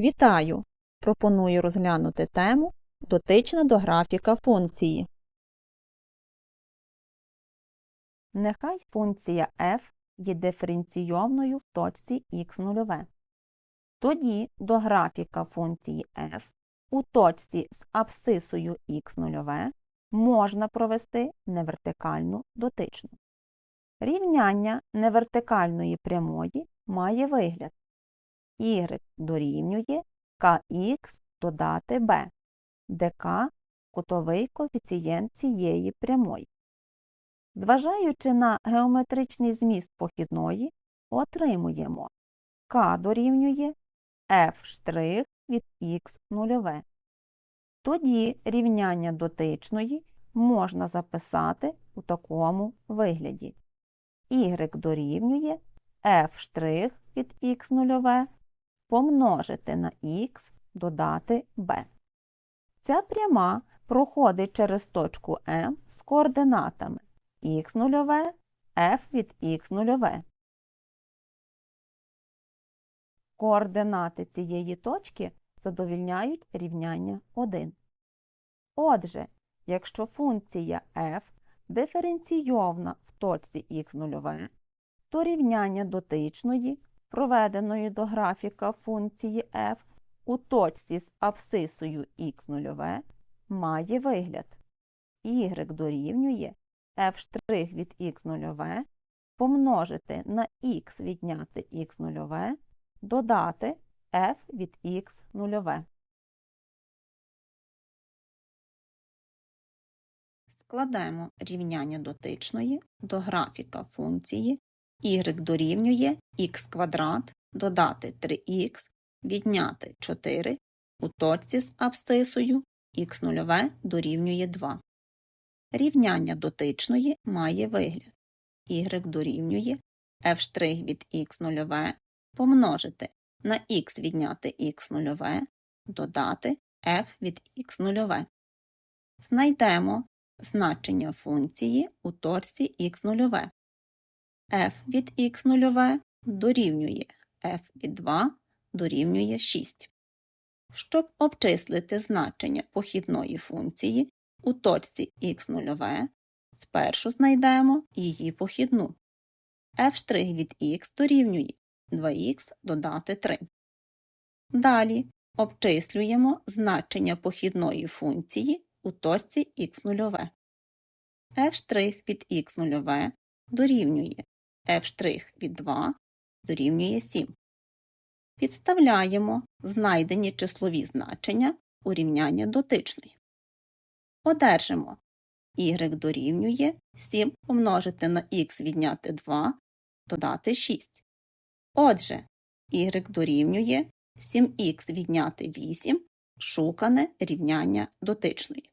Вітаю! Пропоную розглянути тему дотична до графіка функції. Нехай функція f є диференційовною в точці х0. Тоді до графіка функції f у точці з абсцисою х0 можна провести невертикальну дотичну. Рівняння невертикальної прямої має вигляд y дорівнює kx додати b, де k – кутовий коефіцієнт цієї прямої. Зважаючи на геометричний зміст похідної, отримуємо k дорівнює f' від x нульове. Тоді рівняння дотичної можна записати у такому вигляді. y дорівнює f' від x нульове помножити на х додати b. Ця пряма проходить через точку М з координатами х нульове, f від х нульове. Координати цієї точки задовільняють рівняння 1. Отже, якщо функція f диференційовна в точці х нульове, то рівняння дотичної, проведеної до графіка функції f у точці з абсцисою х нульове, має вигляд y дорівнює f' від х нульове помножити на х відняти х нульове, додати f від х нульове. Складаємо рівняння дотичної до графіка функції y дорівнює х квадрат додати 3х відняти 4 у точці з абсцисою х нульове дорівнює 2. Рівняння дотичної має вигляд y дорівнює f' від х нульове помножити на х відняти х нульове додати f від х нульове. Знайдемо значення функції у точці х нульове. F від х нульове дорівнює f від 2 дорівнює 6. Щоб обчислити значення похідної функції у точці х нульове, спершу знайдемо її похідну. f' від х дорівнює 2х додати 3. Далі обчислюємо значення похідної функції у точці х нульове. f' від х нульове дорівнює f' від 2 дорівнює 7. Підставляємо знайдені числові значення у рівняння дотичної. Одержимо y дорівнює 7 помножити на х відняти 2 додати 6. Отже, y дорівнює 7х відняти 8 шукане рівняння дотичної.